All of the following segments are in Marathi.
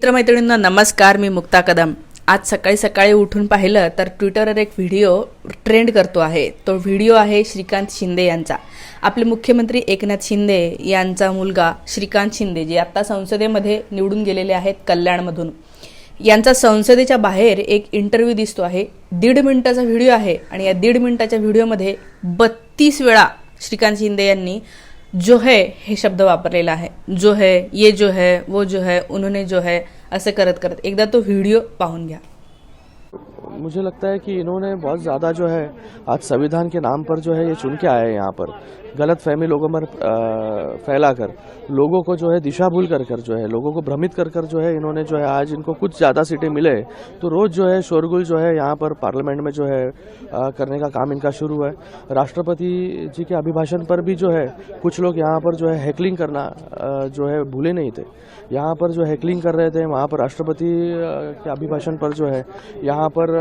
मित्रमैत्रिणींना नमस्कार मी मुक्ता कदम. आज सकाळी सकाळी उठून पाहिलं तर ट्विटरवर एक व्हिडिओ ट्रेंड करतो आहे. तो व्हिडिओ आहे श्रीकांत शिंदे यांचा. आपले मुख्यमंत्री एकनाथ शिंदे यांचा मुलगा श्रीकांत शिंदे जे आता संसदेमध्ये निवडून गेलेले आहेत कल्याणमधून. यांचा संसदेच्या बाहेर एक इंटरव्ह्यू दिसतो आहे. दीड मिनिटाचा व्हिडिओ आहे आणि या दीड मिनिटाच्या व्हिडिओमध्ये बत्तीस वेळा श्रीकांत शिंदे यांनी जो है हे शब्द वापरलेला आहे. जो है ये जो है वो जो है उन्होंने जो है असं करत करत एकदा तो व्हिडिओ पाहून घ्या. मुझे लगता है कि इन्होंने बहुत ज़्यादा जो है आज संविधान के नाम पर जो है ये चुन के आए हैं यहाँ पर। गलत फहमी लोगों अ, फैला कर लोगों को जो है दिशा भूल कर कर जो है लोगों को भ्रमित कर कर जो है इन्होंने जो है आज इनको कुछ ज़्यादा सीटें मिले। तो रोज़ जो है शोरगुल जो है यहाँ पर पार्लियामेंट में जो है अ, करने का काम इनका शुरू है। राष्ट्रपति जी के अभिभाषण पर भी जो है कुछ लोग यहाँ पर जो है हैकलिंग करना जो है भूले नहीं थे। यहाँ पर जो हैकलिंग कर रहे थे वहाँ पर राष्ट्रपति के अभिभाषण पर जो है यहाँ पर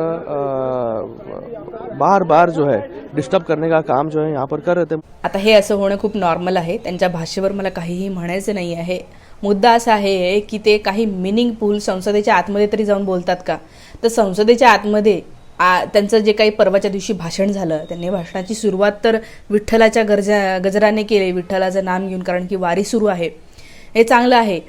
बार बार जो है डिस्टर्ब करने का काम जो है यहाँ पर कर रहे थे। आता हे असं होणं खूप नॉर्मल आहे. त्यांच्या भाषेवर मला काहीही म्हणायचं नाही आहे. मुद्दा असा आहे की ते काही मिनिंगफुल संसदेच्या आतमध्ये तरी जाऊन बोलतात का? तर संसदेच्या आतमध्ये आ त्यांचं जे काही परवाच्या दिवशी भाषण झालं त्यांनी भाषणाची सुरुवात तर विठ्ठलाच्या गरजा गजराने केली विठ्ठलाचं नाम घेऊन कारण की वारी सुरू आहे. हे चांगलं आहे.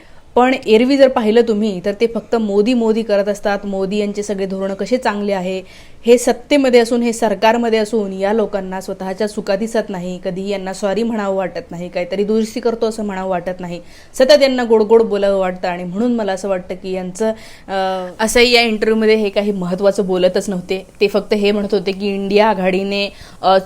पण एरवी जर पाहिलं तुम्ही तर ते फक्त मोदी मोदी करत असतात. मोदी यांचे सगळे धोरणं कसे चांगले आहे? हे सत्तेमध्ये असून हे सरकारमध्ये असून या लोकांना स्वतःच्या चुका दिसत नाही. कधीही यांना सॉरी म्हणावं वाटत नाही. काहीतरी दुरुस्ती करतो असं म्हणावं वाटत नाही. सतत यांना गोड गोड बोलावं वाटतं आणि म्हणून मला असं वाटतं की यांचं असंही या इंटरव्ह्यूमध्ये हे काही महत्त्वाचं बोलतच नव्हते. ते फक्त हे म्हणत होते की इंडिया आघाडीने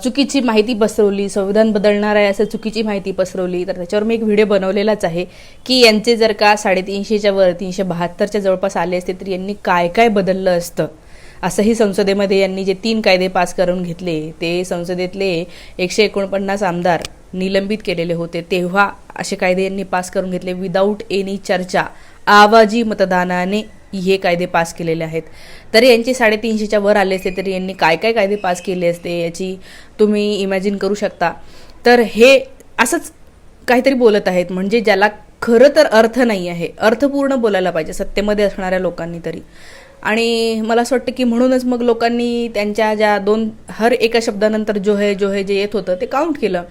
चुकीची माहिती पसरवली संविधान बदलणार आहे असं चुकीची माहिती पसरवली. तर त्याच्यावर मी एक व्हिडिओ बनवलेलाच आहे की यांचे जर का साडेतीनशेच्या वर तीनशे बहात्तरच्या जवळपास आले असते तर यांनी काय काय बदललं असतं? असंही संसदेमध्ये यांनी जे तीन कायदे पास करून घेतले ते संसदेतले एकशे एकोणपन्नास आमदार निलंबित केलेले होते. तेव्हा असे कायदे यांनी पास करून घेतले. विदाऊट एनी चर्चा आवाजी मतदानाने हे कायदे पास केलेले आहेत. तरी यांचे साडेतीनशेच्या वर आले असते तरी यांनी काय काय कायदे पास केले असते याची तुम्ही इमॅजिन करू शकता. तर हे असंच काहीतरी बोलत आहेत. म्हणजे ज्याला खरं तर अर्थ नाही आहे अर्थपूर्ण बोलायला पाहिजे सत्तेमध्ये असणाऱ्या लोकांनी तरी. आणि मला असं वाटतं की म्हणूनच मग लोकांनी त्यांच्या ज्या दोन हर एका शब्दानंतर जो है जो है जे येत होतं ते काउंट केलं.